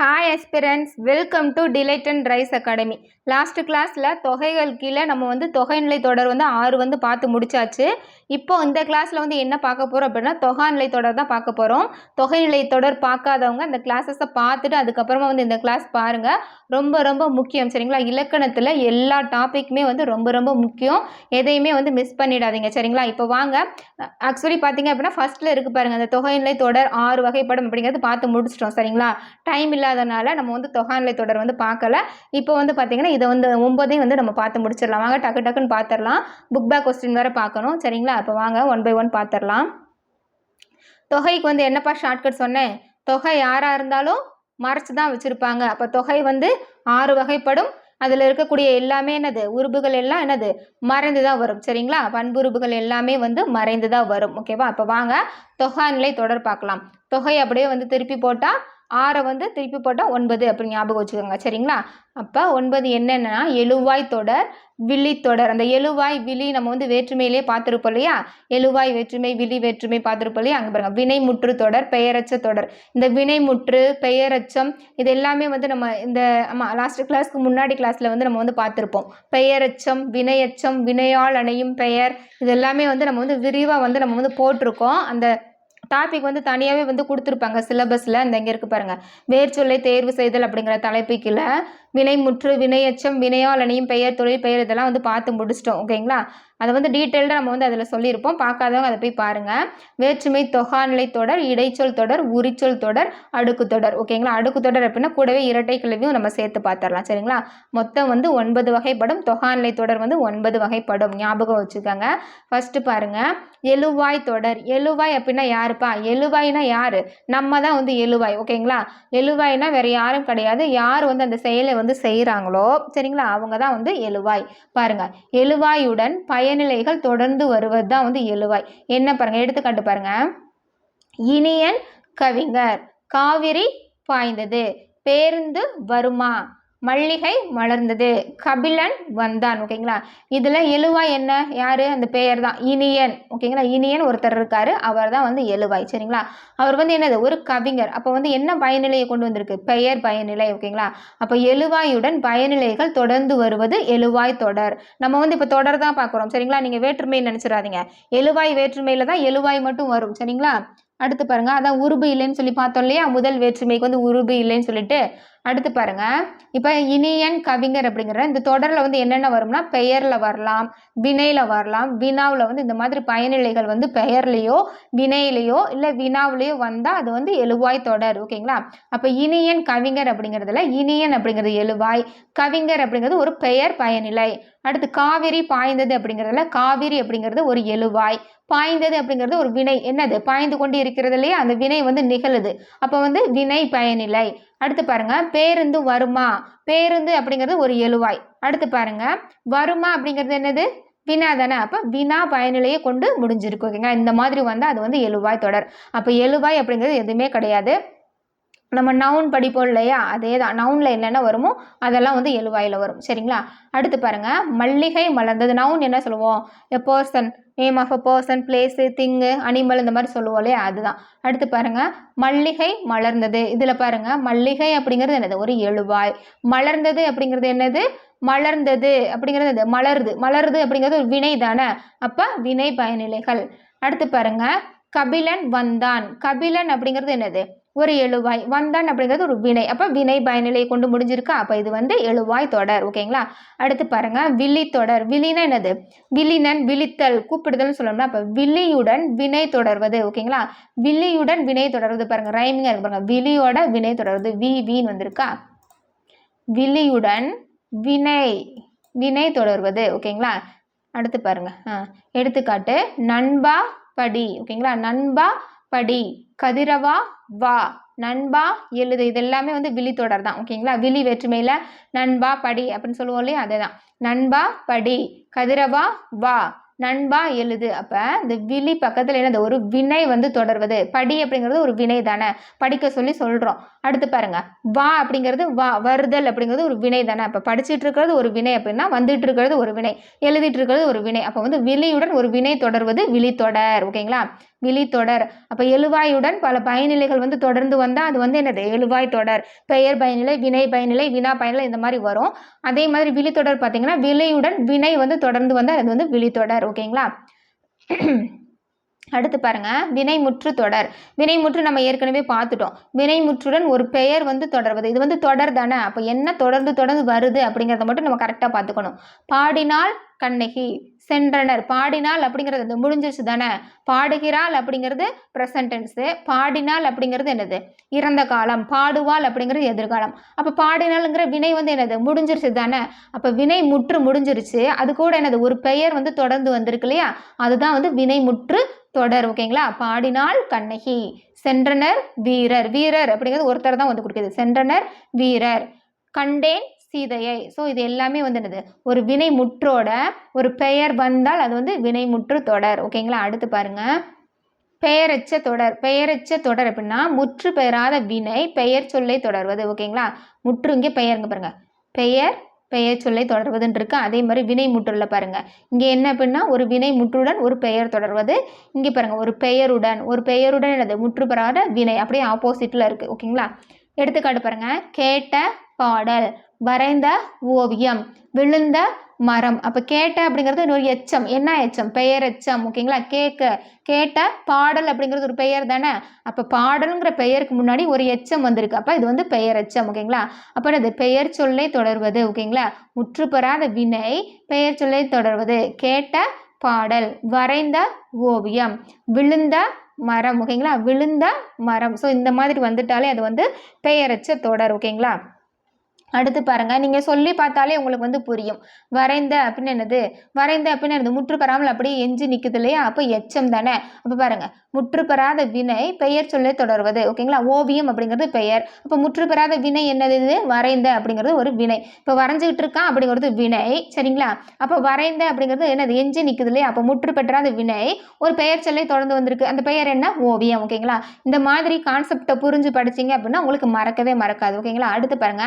Hi aspirants welcome to delight and rise academy last கிளாஸில் தொகைகள் கீழே நம்ம வந்து தொகைநிலை தொடர் வந்து ஆறு வந்து பார்த்து முடிச்சாச்சு. இப்போ இந்த கிளாஸில் வந்து என்ன பார்க்க போகிறோம் அப்படின்னா தொகாநிலை தொடர் தான் பார்க்க போகிறோம் தொகைநிலை தொடர் பார்க்காதவங்க அந்த கிளாஸஸை பார்த்துட்டு அதுக்கப்புறமா வந்து இந்த கிளாஸ் பாருங்கள் ரொம்ப ரொம்ப முக்கியம் சரிங்களா? இலக்கணத்தில் எல்லா டாப்பிக்குமே வந்து ரொம்ப ரொம்ப முக்கியம். எதையுமே வந்து மிஸ் பண்ணிடாதீங்க சரிங்களா? இப்போ வாங்க. ஆக்சுவலி பார்த்தீங்க அப்படின்னா ஃபஸ்ட்டில் இருக்குது பாருங்கள் அந்த தொகைநிலை தொடர் ஆறு வகைப்படம் அப்படிங்கிறது பார்த்து முடிச்சிட்டோம் சரிங்களா? டைம் இல்லை இல்லாதனால நம்ம வந்து தொகாநிலை தொடர் வந்து பார்க்கல. இப்போ வந்து பார்த்தீங்கன்னா இதை வந்து ஒம்பதையும் வந்து நம்ம பார்த்து முடிச்சிடலாம். வாங்க டக்கு டக்குன்னு பார்த்துடலாம் புக் பேக் கொஸ்டின் வேறு பார்க்கணும். சரிங்களா? அப்போ வாங்க ஒன் பை ஒன் பார்த்துடலாம் தொகைக்கு வந்து என்னப்பா ஷார்ட்கட் சொன்னேன்? தொகை யாராக இருந்தாலும் மறைச்சு தான் வச்சுருப்பாங்க. அப்போ தொகை வந்து ஆறு வகைப்படும். அதில் இருக்கக்கூடிய எல்லாமே என்னது? உறுப்புகள் எல்லாம் என்னது? மறைந்து தான் வரும். சரிங்களா? பண்புறுப்புகள் எல்லாமே வந்து மறைந்து தான் வரும் ஓகேவா அப்போ வாங்க தொகாநிலை தொடர் பார்க்கலாம். தொகை அப்படியே வந்து திருப்பி போட்டால் ஆறை வந்து திருப்பி போட்டால் ஒன்பது அப்படின்னு ஞாபகம் வச்சுக்கோங்க சரிங்களா? அப்போ ஒன்பது என்னென்னா எழுவாய் தொடர் விழி தொடர். அந்த எழுவாய் விழி நம்ம வந்து வேற்றுமையிலே பார்த்துருப்போம் இல்லையா? எழுவாய் வேற்றுமை விழி வேற்றுமை பார்த்துருப்போம் இல்லையா? அங்கே பாருங்க வினைமுற்று தொடர் பெயரச்ச தொடர். இந்த வினைமுற்று பெயரச்சம் இது எல்லாமே வந்து நம்ம இந்த ஆமாம் லாஸ்ட் கிளாஸ்க்கு முன்னாடி கிளாஸில் வந்து நம்ம வந்து பார்த்துருப்போம். பெயரச்சம் வினையச்சம் வினையால் அணையும் பெயர் இது எல்லாமே வந்து நம்ம வந்து விரிவாக வந்து நம்ம வந்து போட்டிருக்கோம். அந்த டாபிக் வந்து தனியாகவே வந்து கொடுத்துருப்பாங்க சிலபஸில் இந்த இங்கே இருக்குது பாருங்கள் வேர்ச்சொல்லை தேர்வு செய்தல் அப்படிங்கிற தலைப்புக்குள்ள வினை முற்று வினையச்சம் வினையால் அணியும் பெயர் தொழில் பெயர் இதெல்லாம் வந்து பார்த்து முடிச்சிட்டோம். ஓகேங்களா அதை வந்து டீட்டெயில்டாக நம்ம வந்து அதில் சொல்லியிருப்போம். பார்க்காதவங்க அதை போய் பாருங்கள் வேற்றுமை தொகாநிலை தொடர் இடைச்சொல் தொடர் உரிச்சொல் தொடர் அடுக்கு தொடர். ஓகேங்களா அடுக்கு தொடர் அப்படின்னா கூடவே இரட்டை கிழவியும் நம்ம சேர்த்து பார்த்துடலாம். சரிங்களா? மொத்தம் வந்து ஒன்பது வகைப்படும். தொகாநிலை தொடர் வந்து ஒன்பது வகைப்படும். ஞாபகம் வச்சுக்கோங்க. ஃபஸ்ட்டு பாருங்கள் எழுவாய் தொடர். எழுவாய் அப்படின்னா யாருப்பா? எழுவாய்னா யார்? நம்ம தான் வந்து எழுவாய். ஓகேங்களா எழுவாய்னா வேறு யாரும் கிடையாது. யார் வந்து அந்த செயலை வந்து செய்கிறாங்களோ சரிங்களா? அவங்க தான் வந்து எழுவாய். பாருங்கள் எழுவாயுடன் பயனிலைகள் தொடர்ந்து வருவது தான் வந்து எழுவாய். என்ன பாருங்க எடுத்துக்காட்டு பாருங்க. இனியன் கவிஞர் காவிரி பாய்ந்தது. பேருந்து வருமா? மல்லிகை மலர்ந்தது. கபிலன் வந்தான் ஓகேங்களா? இதில் எழுவாய் என்ன? யார்? அந்த பெயர் தான் இனியன். ஓகேங்களா? இனியன் ஒருத்தர் இருக்கார். அவர் தான் வந்து எழுவாய் சரிங்களா? அவர் வந்து என்னது? ஒரு கவிஞர். அப்போ வந்து என்ன பயனிலையை கொண்டு வந்திருக்கு? பெயர் பயனிலை ஓகேங்களா? அப்போ எழுவாயுடன் பயனிலைகள் தொடர்ந்து வருவது எழுவாய் தொடர். நம்ம வந்து இப்போ தொடர் தான் பார்க்குறோம் சரிங்களா? நீங்கள் வேற்றுமை நினச்சிடாதீங்க. எழுவாய் வேற்றுமையில் தான் எழுவாய் மட்டும் வரும் சரிங்களா? அடுத்து பாருங்க. அதான் உருபு இல்லைன்னு சொல்லி பார்த்தோம் இல்லையா? முதல் வேற்றுமைக்கு வந்து உருபு இல்லைன்னு சொல்லிட்டு அடுத்து பாருங்க. இப்போ இனியன் கவிஞர் அப்படிங்கிற இந்த தொடரில் வந்து என்னென்ன வரும்னா பெயரில் வரலாம் வினையில் வரலாம். வினாவில் வந்து இந்த மாதிரி பயனிலைகள் வந்து பெயர்லேயோ வினையிலையோ இல்லை வினாவிலையோ வந்தால் அது வந்து எழுவாய் தொடர் ஓகேங்களா? அப்போ இனியன் கவிஞர் அப்படிங்கிறதுல இனியன் அப்படிங்கிறது எழுவாய் கவிஞர் அப்படிங்கிறது ஒரு பெயர் பயனிலை. அடுத்து காவிரி பாய்ந்தது அப்படிங்கிறதுல காவிரி அப்படிங்கிறது ஒரு எழுவாய் பாய்ந்தது அப்படிங்கிறது ஒரு வினை. என்னது? பாய்ந்து கொண்டு இருக்கிறது இல்லையா? அந்த வினை வந்து நிகழுது. அப்போ வந்து வினை பயனிலை. அடுத்து பாருங்க பேருந்து வருமா? பேருந்து அப்படிங்கிறது ஒரு எழுவாய். அடுத்து பாருங்க வருமா அப்படிங்கிறது என்னது? வினா தானே. அப்போ வினா பயனிலையை கொண்டு முடிஞ்சிருக்கு ஓகேங்களா இந்த மாதிரி வந்தால் அது வந்து எழுவாய் தொடர். அப்போ எழுவாய் அப்படிங்கிறது எதுவுமே கிடையாது. நம்ம நவுன் படிப்போம் இல்லையா? அதே தான் நவுனில் என்னென்ன வருமோ அதெல்லாம் வந்து எழுவாயில் வரும். சரிங்களா? அடுத்து பாருங்கள் மல்லிகை மலர்ந்தது நவுன் என்ன சொல்லுவோம்? A person name of a person place thing animal இந்த மாதிரி சொல்லுவோம் இல்லையா? அதுதான். அடுத்து பாருங்கள் மல்லிகை மலர்ந்தது. இதில் பாருங்கள் மல்லிகை அப்படிங்கிறது என்னது? ஒரு எழுவாய். மலர்ந்தது அப்படிங்கிறது என்னது? மலர்ந்தது அப்படிங்கிறது என்னது? மலருது. மலருது அப்படிங்கிறது ஒரு வினை தானே? அப்போ வினை பயனிலைகள். அடுத்து பாருங்க. கபிலன் வந்தான். கபிலன் அப்படிங்கிறது என்னது? ஒரு எழுவாய். வந்தான் அப்படிங்கிறது ஒரு வினை. அப்போ வினை பயநிலையை கொண்டு முடிஞ்சிருக்கா. அப்போ இது வந்து எழுவாய் தொடர். ஓகேங்களா? அடுத்து பாருங்க. விழி தொடர். விழினா என்னது? விழினன் விழித்தல். கூப்பிடுதல்னு சொல்லணும்னா அப்போ விழியுடன் வினை தொடர்வது. ஓகேங்களா? விழியுடன் வினை தொடர்வது பாருங்க. ரைமிங்காக இருக்கு பாருங்க. விழியோட வினை தொடர்வது. வி வின்னு வந்திருக்கா? விழியுடன் வினை வினை தொடர்வது. ஓகேங்களா? அடுத்து பாருங்க. எடுத்துக்காட்டு. நண்பா படி. ஓகேங்களா? நண்பா படி. கதிரவா வா. நண்பா எழுது. இது எல்லாமே வந்து விழி தொடர் தான். ஓகேங்களா? விழி வேற்றுமையில் நண்பா படி அப்படின்னு சொல்லுவோம் இல்லையா? அதே தான் நண்பா படி. கதிரவா வா. நண்பா எழுது. அப்போ இந்த விழி பக்கத்தில் என்ன ஒரு வினை வந்து தொடர்வது. படி அப்படிங்கிறது ஒரு வினை தானே. படிக்க சொல்லி சொல்கிறோம் அடுத்து பாருங்க. வா அப்படிங்கிறது வா. வருதல் அப்படிங்கிறது ஒரு வினை தானே. அப்போ படிச்சுட்டு இருக்கிறது ஒரு வினை அப்படின்னா வந்துட்டு இருக்கிறது ஒரு வினை. எழுதிட்டு இருக்கிறது ஒரு வினை. அப்போ வந்து விழியுடன் ஒரு வினை தொடர்வது விழி தொடர் ஓகேங்களா? விழித்தொடர் அப்போ எழுவாயுடன் பல பயனிலைகள் வந்து தொடர்ந்து வந்தால் அது வந்து என்னது? எழுவாய் தொடர். பெயர் பயனிலை வினை பயனிலை வினா பயனிலை இந்த மாதிரி வரும். அதே மாதிரி விழித்தொடர் பார்த்தீங்கன்னா விலையுடன் வினை வந்து தொடர்ந்து வந்தால் அது வந்து விழித்தொடர். ஓகேங்களா? அடுத்து பாருங்க வினைமுற்று தொடர். வினைமுற்று நம்ம ஏற்கனவே பார்த்துட்டோம். வினைமுற்றுடன் ஒரு பெயர் வந்து தொடர்வது. இது வந்து தொடர் தானே? அப்போ என்ன தொடர்ந்து தொடர்ந்து வருது அப்படிங்கிறத மட்டும் நம்ம கரெக்டாக பார்த்துக்கணும். பாடினால் கண்ணகி சென்றனர். பாடினால் அப்படிங்கிறது அது முடிஞ்சிருச்சு தானே? பாடுகிறாள் அப்படிங்கிறது ப்ரெசன்ட் டென்ஸு பாடினால் அப்படிங்கிறது என்னது? இறந்த காலம். பாடுவாள் அப்படிங்கிறது எதிர்காலம். அப்போ பாடினாலுங்கிற வினை வந்து என்னது? முடிஞ்சிருச்சு தானே? அப்போ வினை முற்று முடிஞ்சிருச்சு. அது கூட என்னது? ஒரு பெயர் வந்து தொடர்ந்து வந்திருக்கு இல்லையா? அதுதான் வந்து வினை முற்று தொடர் ஓகேங்களா? பாடினால் கண்ணகி சென்றனர் வீரர். வீரர் அப்படிங்கிறது ஒருத்தர் தான் வந்து கொடுக்குது. சென்றனர் வீரர். கண்டேன் சீதையை. ஸோ இது எல்லாமே வந்து என்னது? ஒரு வினை முற்றோட ஒரு பெயர் வந்தால் அது வந்து வினை முற்று தொடர் ஓகேங்களா? அடுத்து பாருங்க. பெயரச்ச தொடர். பெயரச்ச தொடர் அப்படின்னா முற்று பெயராத வினை பெயர் சொல்லை தொடர்வது ஓகேங்களா? முற்று இங்கே பெயருங்க பாருங்க. பெயர் பெயர் சொல்லை தொடர்வதுன்னு இருக்கு. அதே மாதிரி வினை முற்றுல பாருங்க. இங்கே என்ன அப்படின்னா ஒரு வினை முற்றுடன் ஒரு பெயர் தொடர்வது. இங்கே பாருங்க ஒரு பெயருடன். ஒரு பெயருடன் என்னது? முற்று பெறாத வினை. அப்படியே ஆப்போசிட்ல இருக்கு. ஓகேங்களா எடுத்துக்காட்டு பாருங்க. கேட்ட பாடல். வரைந்த ஓவியம். விழுந்த மரம். அப்போ கேட்ட அப்படிங்கிறது இன்னொரு எச்சம். என்ன எச்சம்? பெயர் எச்சம் ஓகேங்களா? கேட்க கேட்ட பாடல் அப்படிங்கிறது ஒரு பெயர் தானே? அப்போ பாடலுங்கிற பெயருக்கு முன்னாடி ஒரு எச்சம் வந்திருக்கு. அப்போ இது வந்து பெயர் எச்சம் ஓகேங்களா? அப்போ இது பெயர் சொல்லை தொடர்வது ஓகேங்களா? முற்றுப்பெறாத வினை பெயர் சொல்லை தொடர்வது. கேட்ட பாடல் வரைந்த ஓவியம் விழுந்த மரம் ஓகேங்களா? விழுந்த மரம். ஸோ இந்த மாதிரி வந்துட்டாலே அது வந்து பெயரச்ச தொடர் ஓகேங்களா? அடுத்து பாருங்க. நீங்கள் சொல்லி பார்த்தாலே உங்களுக்கு வந்து புரியும். வரைந்த அப்படின்னு என்னது? வரைந்த அப்படின்னு என்னது? முற்று அப்படியே எஞ்சி நிற்குது இல்லையா? அப்போ எச்சம் தானே? அப்போ பாருங்க. முற்று பெறாத வினை பெயர் சொல்லை தொடர்வது. ஓகேங்களா ஓவியம் அப்படிங்கிறது பெயர். அப்போ முற்று பெறாத வினை என்னது இது? வரைந்த அப்படிங்கிறது ஒரு வினை. இப்போ வரைஞ்சிக்கிட்டு இருக்கான் அப்படிங்கிறது வினை. சரிங்களா? அப்போ வரைந்த அப்படிங்கிறது என்னது? எஞ்சி நிற்குது இல்லையா? அப்போ முற்று பெற்றாத வினை ஒரு பெயர் சொல்லை தொடர்ந்து வந்திருக்கு. அந்த பெயர் என்ன? ஓவியம். ஓகேங்களா இந்த மாதிரி கான்செப்டை புரிஞ்சு படிச்சீங்க அப்படின்னா உங்களுக்கு மறக்கவே மறக்காது. ஓகேங்களா அடுத்து பாருங்க.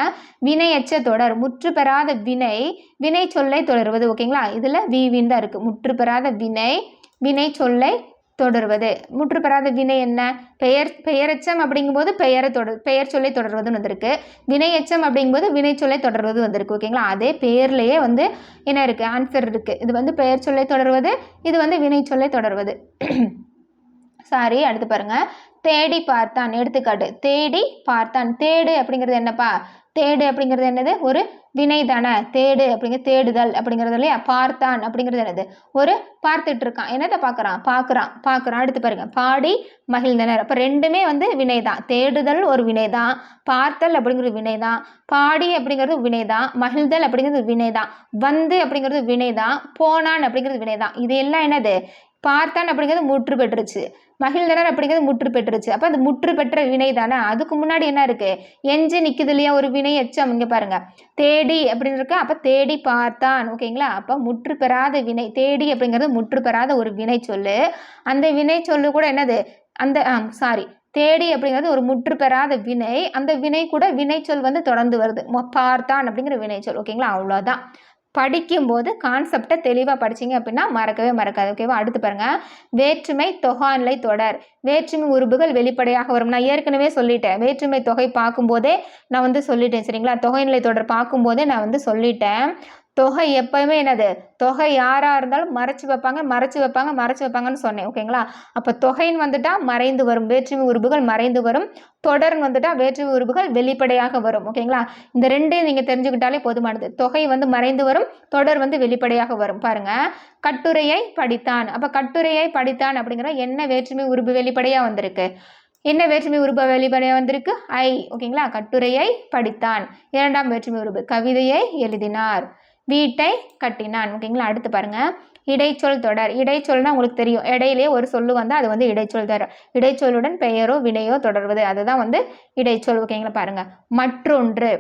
வினையச்ச தொடர் முற்று பெறாத வினை வினை சொல்லை தொடர்வது ஓகேங்களா இதில் விவின் தான் இருக்குது முற்று பெறாத வினை வினை சொல்லை தொடர்வது. முற்று பெறாத வினை என்ன? பெயர் பெயரெச்சம் அப்படிங்கும்போது பெயரை தொடர் பெயர் சொல்லை தொடர்வதுன்னு வந்திருக்கு. வினையச்சம் அப்படிங்கும்போது வினை சொல்லை தொடர்வது வந்திருக்கு. ஓகேங்களா அதே பெயர்லேயே வந்து என்ன இருக்குது ஆன்சர் இருக்குது இது வந்து பெயர் சொல்லை தொடர்வது இது வந்து வினை சொல்லை தொடர்வது. சாரி அடுத்து பாருங்கள் தேடி பார்த்தான். எடுத்துக்காட்டு தேடி பார்த்தான். தேடு அப்படிங்கிறது என்னப்பா? தேடு அப்படிங்கிறது என்னது? ஒரு வினை தானே. தேடு அப்படிங்கிற தேடுதல் அப்படிங்கிறது இல்லையா? பார்த்தான் அப்படிங்கிறது என்னது? ஒரு பார்த்துட்டு இருக்கான் என்னத்தை பார்க்குறான்? பார்க்குறான். பார்க்குறான். அடுத்து பாருங்க பாடி மகிழ்ந்தனர். அப்போ ரெண்டுமே வந்து வினை தான். தேடுதல் ஒரு வினை தான். பார்த்தல் அப்படிங்கிறது வினை தான். பாடி அப்படிங்கிறது வினை தான். மகிழ்தல் அப்படிங்கிறது வினை தான். வந்து அப்படிங்கிறது வினை தான். போனான் அப்படிங்கிறது வினை தான். இது எல்லாம் என்னது? பார்த்தான் அப்படிங்கிறது முற்று பெற்றுச்சு மகிழ்ந்தனர் அப்படிங்கிறது முற்று பெற்றுருச்சு. அப்போ அந்த முற்று பெற்ற வினை தானே? அதுக்கு முன்னாடி என்ன இருக்குது எஞ்சி நிற்குது இல்லையா ஒரு வினை எச்சம்? இங்கே பாருங்கள் தேடி அப்படின்னு இருக்கு? அப்போ தேடி பார்த்தான். ஓகேங்களா அப்போ முற்று பெறாத வினை தேடி அப்படிங்கிறது முற்று பெறாத ஒரு வினை சொல்லு. அந்த வினை சொல்லு கூட என்னது? அந்த சாரி தேடி அப்படிங்கிறது ஒரு முற்று பெறாத வினை. அந்த வினை கூட வினைச்சொல் வந்து தொடர்ந்து வருது. பார்த்தான் அப்படிங்கிற வினைச்சொல் ஓகேங்களா அவ்வளோதான் படிக்கும்போது கான்செப்டை தெளிவாக படிச்சீங்க அப்படின்னா மறக்கவே மறக்காது ஓகேவா அடுத்து பாருங்க. வேற்றுமை தொகாநிலை தொடர். வேற்றுமை உறுப்புகள் வெளிப்படையாக வரும். நான் ஏற்கனவே சொல்லிட்டேன். வேற்றுமை தொகை பார்க்கும்போதே நான் வந்து சொல்லிட்டேன் சரிங்களா? தொகைநிலை தொடர் பார்க்கும்போதே நான் வந்து சொல்லிட்டேன். தொகை எப்பயுமே என்னது? தொகை யாராக இருந்தாலும் மறைச்சு வைப்பாங்க மறைச்சு வைப்பாங்க மறைச்சு வைப்பாங்கன்னு சொன்னேன். ஓகேங்களா அப்போ தொகைன்னு வந்துட்டால் மறைந்து வரும். வேற்றுமை உறுப்புகள் மறைந்து வரும். தொடர்ன்னு வந்துட்டால் வேற்றுமை உறுப்புகள் வெளிப்படையாக வரும். ஓகேங்களா இந்த ரெண்டையும் நீங்கள் தெரிஞ்சுக்கிட்டாலே போதுமானது. தொகை வந்து மறைந்து வரும் தொடர் வந்து வெளிப்படையாக வரும். பாருங்க. கட்டுரையை படித்தான். அப்போ கட்டுரையை படித்தான் அப்படிங்கிற என்ன வேற்றுமை உறுப்பு வெளிப்படையாக வந்திருக்கு? என்ன வேற்றுமை உறுப்பு வெளிப்படையாக வந்திருக்கு? ஐ. ஓகேங்களா கட்டுரையை படித்தான். இரண்டாம் வேற்றுமை உறுப்பு. கவிதையை எழுதினார். வீட்டை கட்டினான். ஓகேங்களா? அடுத்து பாருங்கள் இடைச்சொல் தொடர். இடைச்சொல்னா உங்களுக்கு தெரியும். இடையிலே ஒரு சொல்லு வந்தால் அது வந்து இடைச்சொல் தொடர் இடைச்சொல்லுடன் பெயரோ வினையோ தொடர்வது. அதுதான் வந்து இடைச்சொல். ஓகேங்களா? பாருங்க. மற்றொன்று.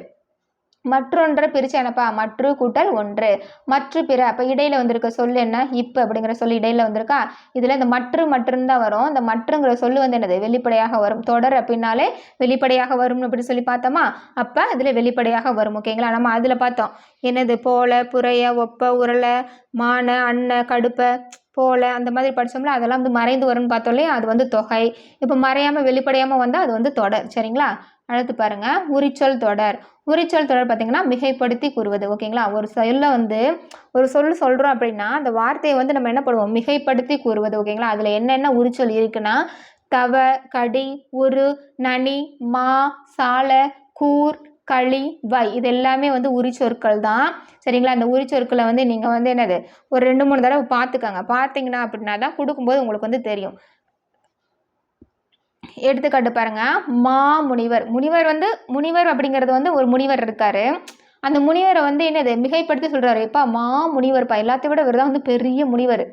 மற்றொன்றை பிரிச்சு எனப்பா மற்று கூட்டல் ஒன்று. மற்று பிற அப்போ இடையில வந்திருக்க சொல் என்ன? இப்போ அப்படிங்கிற சொல்லு இடையில வந்திருக்கா? இதில் இந்த மற்று மற்றுன்னு தான் வரும். இந்த மற்றுங்கிற சொல்லு வந்து என்னது? வெளிப்படையாக வரும். தொடர் அப்படின்னாலே வெளிப்படையாக வரும் அப்படின்னு சொல்லி பார்த்தோமா? அப்போ இதில் வெளிப்படையாக வரும். ஓகேங்களா நம்ம அதில் பார்த்தோம். என்னது? போல புறைய ஒப்ப உரலை மான அன்ன கடுப்பை போல அந்த மாதிரி படித்தோம்ல அதெல்லாம் வந்து மறைந்து வரும்னு பார்த்தோம் இல்லையா? அது வந்து தொகை. இப்போ மறையாமல் வெளிப்படையாமல் வந்தால் அது வந்து தொடர். சரிங்களா? அடுத்து பாருங்க உரிச்சொல் தொடர். உரிச்சொல் தொடர் பார்த்தீங்கன்னா மிகைப்படுத்தி கூறுவது. ஓகேங்களா? ஒரு சொல்ல வந்து ஒரு சொல் சொல்கிறோம் அப்படின்னா அந்த வார்த்தையை வந்து நம்ம என்ன பண்ணுவோம்? மிகைப்படுத்தி கூறுவது. ஓகேங்களா? அதில் என்னென்ன உரிச்சொல் இருக்குன்னா தவ கடி உரு நனி மா சால கூர் களி வை. இது எல்லாமே வந்து உரிச்சொற்கள் தான். சரிங்களா? அந்த உரிச்சொற்களை வந்து நீங்கள் வந்து என்னது? ஒரு ரெண்டு மூணு தடவை பார்த்துக்கோங்க. பார்த்தீங்கன்னா அப்படின்னா தான் கொடுக்கும்போது உங்களுக்கு வந்து தெரியும். எடுத்துக்காட்டு பாருங்கள் மா முனிவர். முனிவர் வந்து முனிவர் அப்படிங்கிறது வந்து ஒரு முனிவர் இருக்காரு. அந்த முனிவரை வந்து என்னது? மிகைப்படுத்தி சொல்கிறாரு எப்பா மா முனிவர்ப்பா? எல்லாத்தையும் விட இவர் தான் வந்து பெரிய முனிவர்.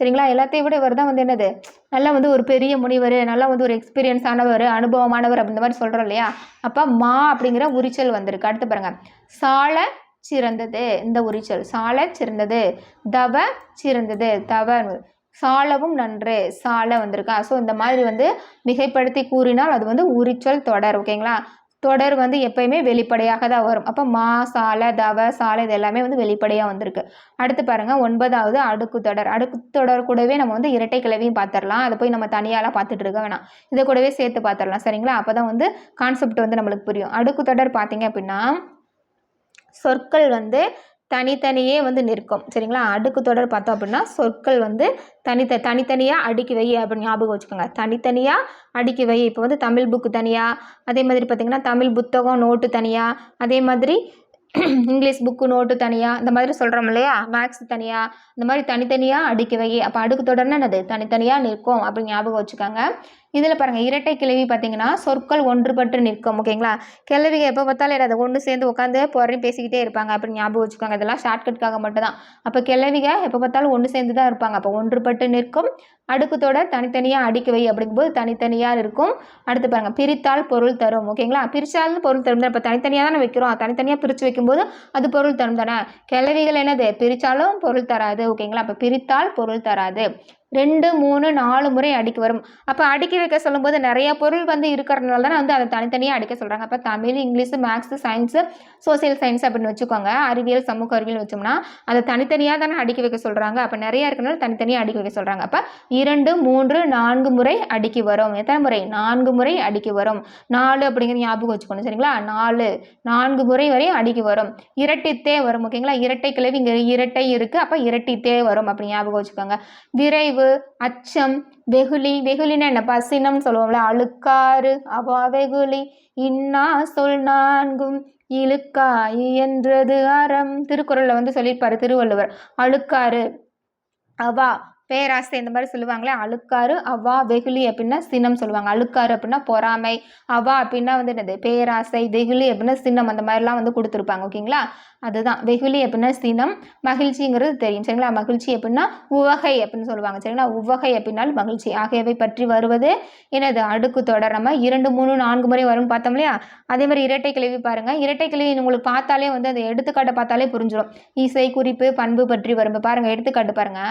சரிங்களா? எல்லாத்தையும் விட இவர் தான் வந்து என்னது? நல்லா வந்து ஒரு பெரிய முனிவர் நல்லா வந்து ஒரு எக்ஸ்பீரியன்ஸ் ஆனவர் அனுபவமானவர் அப்படின்ற மாதிரி சொல்கிறோம் இல்லையா? அப்போ மா அப்படிங்கிற உரிச்சல் வந்திருக்கு. அடுத்து பாருங்கள் சால சிறந்தது. இந்த உரிச்சல். சால சிறந்தது. தவ சிறந்தது. தவ சாலவும் நன்று சால வந்திருக்கா. ஸோ இந்த மாதிரி வந்து மிகைப்படுத்தி கூறினால் அது வந்து உரிச்சொல் தொடர் ஓகேங்களா தொடர் வந்து எப்பயுமே வெளிப்படையாக தான் வரும். அப்போ மா சால தவ சால இது எல்லாமே வந்து வெளிப்படையாக வந்திருக்கு. அடுத்து பாருங்கள் ஒன்பதாவது அடுக்கு தொடர். அடுக்கு தொடர் கூடவே நம்ம வந்து இரட்டை கிளவியும் பார்த்துடலாம். அதை போய் நம்ம தனியாலாம் பார்த்துட்டு இருக்க வேணாம். இதை கூடவே சேர்த்து பார்த்துடலாம் சரிங்களா? அப்போ தான் வந்து கான்செப்ட் வந்து நம்மளுக்கு புரியும். அடுக்கு தொடர் பார்த்தீங்க அப்படின்னா சொற்கள் வந்து தனித்தனியே வந்து நிற்கும். சரிங்களா? அடுக்கு தொடர் பார்த்தோம் அப்படின்னா சொற்கள் வந்து தனித்த தனித்தனியாக அடுக்கி வை அப்படின்னு ஞாபகம் வச்சுக்கோங்க. தனித்தனியாக அடுக்கி வை. இப்போ வந்து தமிழ் புக்கு தனியாக அதே மாதிரி பார்த்திங்கன்னா தமிழ் புத்தகம் நோட்டு தனியாக அதே மாதிரி இங்கிலீஷ் புக்கு நோட்டு தனியாக இந்த மாதிரி சொல்கிறோம் இல்லையா? மேக்ஸ் தனியாக இந்த மாதிரி தனித்தனியாக அடுக்கி வை. அப்போ அடுக்கு தொடர்னா என்னது? தனித்தனியாக நிற்கும் அப்படின்னு ஞாபகம் வச்சுக்கோங்க. இதில் பாருங்கள் இரட்டை கிளவி பார்த்தீங்கன்னா சொற்கள் ஒன்றுபட்டு நிற்கும் ஓகேங்களா கிளவிக எப்போ பார்த்தாலும் அதை ஒன்று சேர்ந்து உட்காந்து போகிறேன் பேசிக்கிட்டே இருப்பாங்க அப்படின்னு ஞாபகம் வச்சுக்கோங்க. இதெல்லாம் ஷார்ட்கட்காக மட்டும் தான் அப்போ கிளவிக எப்போ பார்த்தாலும் ஒன்று சேர்ந்து தான் இருப்பாங்க. அப்போ ஒன்றுபட்டு நிற்கும். அடுக்குத்தோட தனித்தனியாக அடுக்கி வை அப்படிங்கும்போது தனித்தனியாக இருக்கும். அடுத்து பாருங்கள் பிரித்தால் பொருள் தரும் ஓகேங்களா பிரித்தால் பொருள் தரும் தான் இப்போ தனித்தனியாக தானே வைக்கிறோம். தனித்தனியாக பிரித்து வைக்கும்போது அது பொருள் தரும் தானே? கிளவிகள் என்னது? பிரித்தாலும் பொருள் தராது ஓகேங்களா அப்போ பிரித்தால் பொருள் தராது. ரெண்டு மூணு நாலு முறை அடிக்க வரும். அப்போ அடிக்க வைக்க சொல்லும்போது நிறைய பொருள் வந்து இருக்கிறதுனால தான் வந்து அதை தனித்தனியாக அடிக்க சொல்கிறாங்க அப்போ Tamil English maths science social science அப்படின்னு வச்சுக்கோங்க. அறிவியல் சமூக அறிவியல் வச்சோம்னா அதை தனித்தனியாக தானே அடிக்க வைக்க சொல்கிறாங்க அப்போ நிறைய இருக்கிறனால தனித்தனியாக அடிக்க வைக்க சொல்கிறாங்க அப்போ இரண்டு மூன்று நான்கு முறை அடிக்கி வரும். எத்தனை முறை? நான்கு முறை அடிக்கி வரும். நாலு அப்படிங்கிற ஞாபகம் வச்சுக்கணும் சரிங்களா? நாலு நான்கு முறை வரையும் அடிக்கி வரும். இரட்டித்தே வரும் ஓகேங்களா? இரட்டை கிளவி இங்கே இரட்டை இருக்குது அப்போ இரட்டித்தே வரும் அப்படி ஞாபகம் வச்சுக்கோங்க. விரைவு அச்சம் வெகுளி வெகுளின்னா என்ன? பசினம்னு சொல்லுவோம்ல அழுக்காறு அவா வெகுளி. இன்னா சொல் நான்கும் இழுக்கா இயன்றது அறம். திருக்குறளில் வந்து சொல்லியிருப்பார் திருவள்ளுவர். அழுக்காறு அவா பேராசை இந்த மாதிரி சொல்லுவாங்களே அழுக்காறு அவா வெகுளி அப்படின்னா சினம் சொல்லுவாங்க. அழுக்காறு அப்படின்னா பொறாமை அவா அப்படின்னா வந்து என்னது? பேராசை வெகுளி அப்படின்னா சின்னம் அந்த மாதிரிலாம் வந்து கொடுத்துருப்பாங்க ஓகேங்களா? அதுதான். வெகுளி அப்படின்னா சினம் மகிழ்ச்சிங்கிறது தெரியும். சரிங்களா? மகிழ்ச்சி அப்படின்னா உவகை அப்படின்னு சொல்லுவாங்க. சரிங்களா? உவகை அப்படின்னாலும் மகிழ்ச்சி. ஆகியவை பற்றி வருவது என்னது? அடுக்கு தொடர். நம்ம இரண்டு மூணு நான்கு முறை வரும்னு பார்த்தோம் இல்லையா? அதே மாதிரி இரட்டை கிளவி பாருங்க. இரட்டை கிழவி உங்களுக்கு பார்த்தாலே வந்து அந்த எடுத்துக்காட்டை பார்த்தாலே புரிஞ்சிடும் இசை குறிப்பு பண்பு பற்றி வரும். பாருங்கள் பாருங்க எடுத்துக்காட்டு பாருங்க.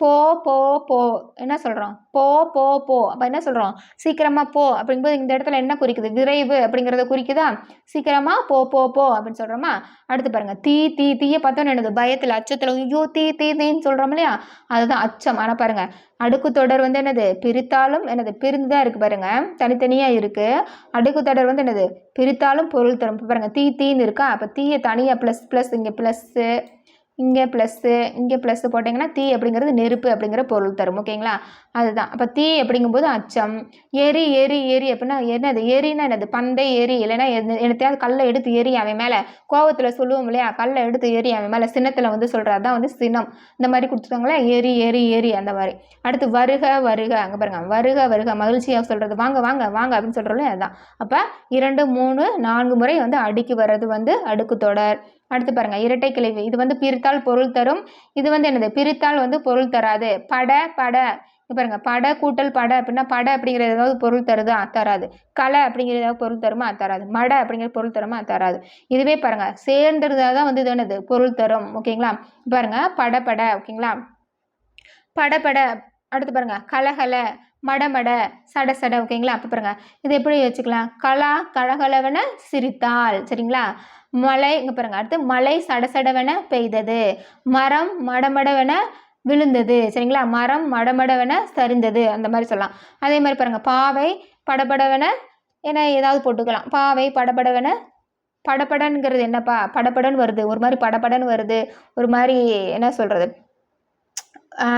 போ போ போ. என்ன சொல்கிறோம் போ போ போ. அப்போ என்ன சொல்கிறோம் சீக்கிரமாக போ அப்படிங்கும்போது இந்த இடத்துல என்ன குறிக்குது? விரைவு அப்படிங்கிறத குறிக்குதா? சீக்கிரமாக போ போ போ அப்படின்னு சொல்கிறோமா அடுத்து பாருங்கள் தீ தீ தீயை பார்த்தோன்னு என்னது? பயத்தில் அச்சத்தில் ஐயோ தீ தீ தீன்னு சொல்கிறோம் இல்லையா? அதுதான் அச்சம். ஆனால் பாருங்கள் அடுக்கு தொடர் வந்து என்னது? பிரித்தாலும் என்னது? பிரிந்து தான் இருக்குது பாருங்கள் தனித்தனியாக இருக்குது அடுக்கு தொடர் வந்து என்னது? பிரித்தாலும் பொருள் தரும். பாருங்கள் தீ தீன்னு இருக்கா? அப்போ தீயை தனியாக ப்ளஸ் ப்ளஸ் இங்கே ப்ளஸ்ஸு இங்கே ப்ளஸ்ஸு இங்கே ப்ளஸ்ஸு போட்டிங்கன்னா தீ அப்படிங்கிறது நெருப்பு அப்படிங்கிற பொருள் தரும் ஓகேங்களா அதுதான். அப்போ தீ அப்படிங்கும்போது அச்சம். எரி எரி எரி அப்படின்னா என்னது? எரினா என்னது? பந்தை எரி இல்லைன்னா என்னத்தையாவது கல்லை எடுத்து எரி அவன் மேலே. கோவத்தில் சொல்லுவோம் இல்லையா? கல்லை எடுத்து எரி அவன் மேலே. சின்னத்தில் வந்து சொல்கிறது தான் வந்து சினம். இந்த மாதிரி கொடுத்துருக்காங்களா எரி எரி எரி அந்த மாதிரி. அடுத்து வருக வருக. அங்கே பாருங்க. வருக வருக. மகிழ்ச்சியாக சொல்கிறது வாங்க வாங்க வாங்க அப்படின்னு சொல்கிறோம்ல அதுதான். அப்போ இரண்டு மூணு நான்கு முறை வந்து அடுக்கி வர்றது வந்து அடுக்கு தொடர். அடுத்து பாருங்க இரட்டை கிளைவு. இது வந்து பிரித்தால் பொருள் தரும். இது வந்து என்னது? பிரித்தால் வந்து பொருள் தராது. பட பட. பாருங்க பட கூட்டல் பட அப்படின்னா பட அப்படிங்கிறது ஏதாவது பொருள் தருதா? தராது. கலை அப்படிங்கிற ஏதாவது பொருள் தருமா? தராது. மட அப்படிங்கிற பொருள் தருமா? தராது. இதுவே பாருங்க சேர்ந்துருந்தா தான் வந்து இது என்னது? பொருள் தரும். ஓகேங்களா? பாருங்க படபட ஓகேங்களா? படபட அடுத்து பாருங்க கலகலை. மடமட சட சட ஓகேங்களா? அப்போ பாருங்க. இது எப்படி வச்சுக்கலாம்? கலா கலகலவென சிரித்தாள். சரிங்களா? மலை இங்கே பாருங்க. அடுத்து மலை சடசடவென பெய்தது. மரம் மடமடவென விழுந்தது. சரிங்களா? மரம் மடமடவென சரிந்தது. அந்த மாதிரி சொல்லலாம். அதே மாதிரி பாருங்க. பாவை படபடவென ஏன்னா ஏதாவது போட்டுக்கலாம். பாவை படபடவென படபடன்கிறது என்னப்பா? படபடன்னு வருது. ஒரு மாதிரி படபடன்னு வருது. ஒரு மாதிரி என்ன சொல்கிறது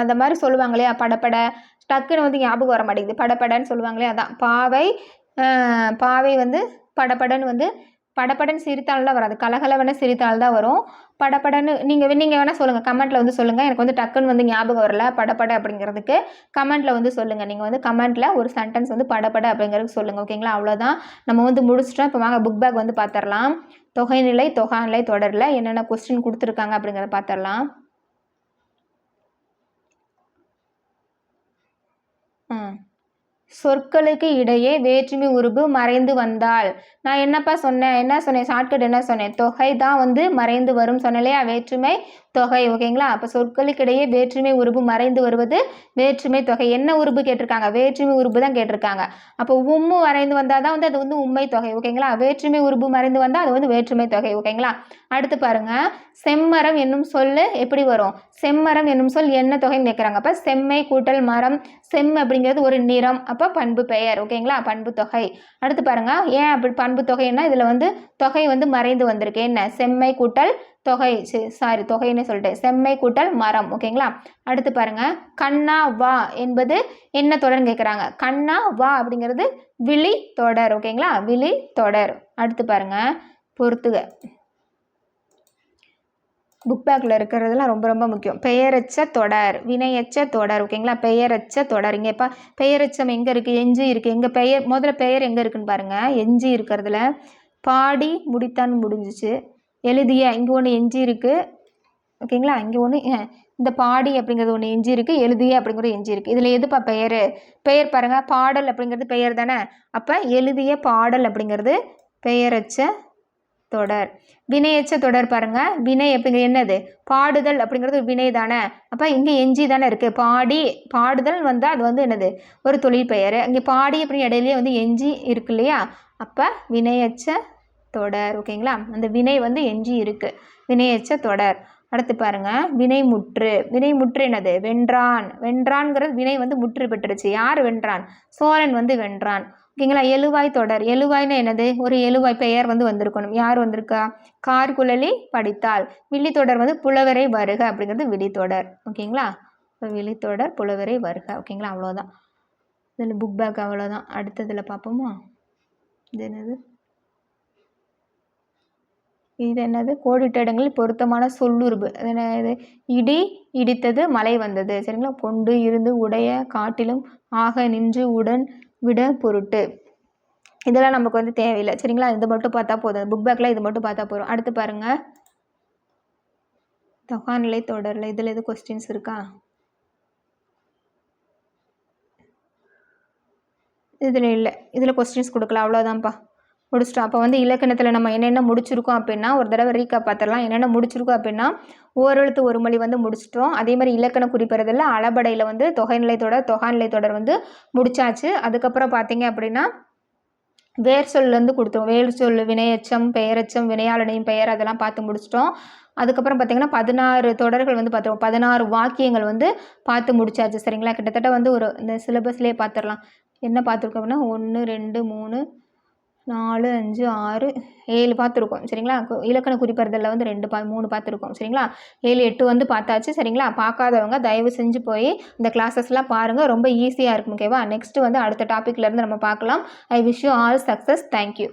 அந்த மாதிரி சொல்லுவாங்க இல்லையா? படப்பட டக்குன்னு வந்து ஞாபகம் வர மாட்டேங்குது. படப்படன்னு சொல்லுவாங்களே அதான். பாவை பாவை வந்து படப்படன்னு வந்து படப்படன் சிரித்தாள்லாம் வராது. கலகலவன சிரித்தாள் தான் வரும். படபடன்னு நீங்கள் நீங்கள் வேணால் சொல்லுங்கள் கமெண்ட்டில் வந்து சொல்லுங்கள் எனக்கு வந்து டக்குன்னு வந்து ஞாபகம் வரல. படப்பட அப்படிங்கிறதுக்கு கமெண்ட்டில் வந்து சொல்லுங்கள் நீங்கள் வந்து கமெண்ட்டில் ஒரு சென்டென்ஸ் வந்து படப்பட அப்படிங்கிறதுக்கு சொல்லுங்கள் ஓகேங்களா? அவ்வளோதான் நம்ம வந்து முடிச்சிட்டோம். இப்போ வாங்க புக் பேக் வந்து பார்த்துடலாம் தொகைநிலை தொகாநிலை தொடரில் என்னென்ன கொஸ்டின் கொடுத்துருக்காங்க அப்படிங்கிறத பார்த்துடலாம் சொற்களுக்கு இடையே வேற்றுமை உருபு மறைந்து வந்தால் நான் என்னப்பா சொன்னேன்? என்ன சொன்னேன்? ஷார்ட்கட் என்ன சொன்னேன்? தொகை தான் வந்து மறைந்து வரும். சொன்னலையா வேற்றுமை தொகை ஓகேங்களா? அப்போ சொற்களுக்கு இடையே வேற்றுமை உருபு மறைந்து வருவது வேற்றுமை தொகை. என்ன உருபு கேட்டிருக்காங்க? வேற்றுமை உருபு தான் கேட்டிருக்காங்க. அப்போ உம்மு மறைந்து வந்தால் தான் வந்து அது வந்து உண்மை தொகை ஓகேங்களா? வேற்றுமை உருபு மறைந்து வந்தால் அது வந்து வேற்றுமை தொகை ஓகேங்களா? அடுத்து பாருங்க. செம்மரம் என்னும் சொல்லு எப்படி வரும்? செம்மரம் என்னும் சொல் என்ன தொகைன்னு கேட்குறாங்க. அப்போ செம்மை கூட்டல் மரம் செம் அப்படிங்கிறது ஒரு நிறம் அப்போ பண்பு பெயர் ஓகேங்களா? பண்பு தொகை. அடுத்து பாருங்க. ஏன் அப்படி பண்பு தொகைன்னா இதில் வந்து தொகை வந்து மறைந்து வந்திருக்கு. என்ன? செம்மை கூட்டல் தொகை சாரி தொகைன்னு சொல்லிட்டு செம்மை கூட்டல் மரம் ஓகேங்களா? அடுத்து பாருங்க. கண்ணா வா என்பது என்ன தொடர்னு கேட்குறாங்க கண்ணா வா அப்படிங்கிறது விழி தொடர் ஓகேங்களா? விழி தொடர். அடுத்து பாருங்க. பொறுத்துக. புக் பேக்கில் இருக்கிறதுலாம் ரொம்ப ரொம்ப முக்கியம். பெயரச்ச தொடர் வினையச்ச தொடர் ஓகேங்களா? பெயரச்ச தொடர். இங்கே இப்போ பெயரச்சம் எங்கே இருக்குது எஞ்சி இருக்குது எங்கள் பெயர் முதல்ல பெயர் எங்கே இருக்குன்னு பாருங்கள் எஞ்சி இருக்கிறதுல பாடி முடித்தான் முடிஞ்சிச்சு. எழுதிய இங்கே ஒன்று எஞ்சி இருக்குது ஓகேங்களா இங்கே ஒன்று இந்த பாடி அப்படிங்கிறது ஒன்று எஞ்சி இருக்குது எழுதிய அப்படிங்கிறது எஞ்சி இருக்குது இதில் எதுப்பா பெயர்? பெயர் பாருங்கள் பாடல் அப்படிங்கிறது பெயர் தானே? அப்போ எழுதிய பாடல் அப்படிங்கிறது பெயரச்ச தொடர். வினையச்ச தொடர் பாருங்கள் வினை அப்படிங்கிறது என்னது? பாடுதல் அப்படிங்கிறது ஒரு வினை தானே? அப்போ இங்கே எஞ்சி தானே இருக்குது பாடி பாடுதல் வந்தால் அது வந்து என்னது? ஒரு தொழில் பெயர். இங்கே பாடி அப்படின்னு இடையிலேயே வந்து எஞ்சி இருக்கு இல்லையா? அப்போ வினையச்ச தொடர் ஓகேங்களா அந்த வினை வந்து எஞ்சி இருக்குது வினையச்ச தொடர். அடுத்து பாருங்க வினை முற்று என்னது? வென்றான். வென்றான்ங்கிறது வினை வந்து முற்று பெற்றுச்சு யார் வென்றான்? சோழன் வந்து வென்றான். ஓகேங்களா எழுவாய் தொடர். எழுவாய்னா என்னது? ஒரு எழுவாய் பெயர் வந்து வந்திருக்கணும். யார் வந்திருக்கா? கார்குழலி படித்தாள். விழித்தொடர் வந்து புலவரை வருக அப்படிங்கிறது விழித்தொடர். ஓகேங்களா இப்போ விழித்தொடர் புலவரை வருக. ஓகேங்களா அவ்வளோதான் இதில் புக் பேக் அவ்வளோதான் அடுத்ததில் பார்ப்போமா? இது என்னது? இது என்னது? கோடிட்ட இடங்களில் பொருத்தமான சொல்லுருபு. என்னது? இது இடி இடித்தது மழை வந்தது. சரிங்களா? கொண்டு இருந்து உடைய காட்டிலும் ஆக நின்று உடன் விட பொருட்டு. இதெல்லாம் நமக்கு வந்து தேவையில்லை. சரிங்களா? இது மட்டும் பார்த்தா போதும். புக் பேக்கில் இது மட்டும் பார்த்தா போதும். அடுத்து பாருங்கள் தொகாநிலை தொடரில் இதில் எது கொஸ்டின்ஸ் இருக்கா? இதில் இல்லை. இதில் கொஸ்டின்ஸ் கொடுக்கல. அவ்வளோதான்ப்பா முடிச்சிட்டோம். அப்போ வந்து இலக்கணத்தில் நம்ம என்னென்ன முடிச்சிருக்கோம் அப்படின்னா ஒரு தடவை ரீக்கா பார்த்துடலாம். என்னென்ன முடிச்சிருக்கோம் அப்படின்னா ஓரெழுத்து ஒரு மொழி வந்து முடிச்சிட்டோம். அதே மாதிரி இலக்கண குறிப்பிடுறதில் அளபடையில் வந்து தொகைநிலை தொடர் தொகாநிலை தொடர் வந்து முடிச்சாச்சு. அதுக்கப்புறம் பார்த்தீங்க அப்படின்னா வேர் சொல்லேருந்து கொடுத்தோம். வேர் சொல் வினையச்சம் பெயரச்சம் வினையாளனையும் பெயர் அதெல்லாம் பார்த்து முடிச்சிட்டோம். அதுக்கப்புறம் பார்த்திங்கன்னா பதினாறு தொடர்கள் வந்து பார்த்துருவோம். பதினாறு வாக்கியங்கள் வந்து பார்த்து முடிச்சாச்சு. சரிங்களா? கிட்டத்தட்ட வந்து ஒரு இந்த சிலபஸ்லேயே பார்த்துடலாம். என்ன பார்த்துருக்கோம் அப்படின்னா ஒன்று ரெண்டு மூணு நாலு அஞ்சு ஆறு ஏழு பார்த்துருக்கோம். சரிங்களா? இலக்கண குறிப்பறிதலில் வந்து ரெண்டு பா மூணு பார்த்துருக்கோம். சரிங்களா? ஏழு எட்டு வந்து பார்த்தாச்சு. சரிங்களா? பார்க்காதவங்க தயவு செஞ்சு போய் இந்த கிளாஸஸ்லாம் பாருங்கள் ரொம்ப ஈஸியாக இருக்கும். ஓகேவா நெக்ஸ்ட்டு வந்து அடுத்த டாப்பிக்லேருந்து நம்ம பார்க்கலாம். I wish you all success thank you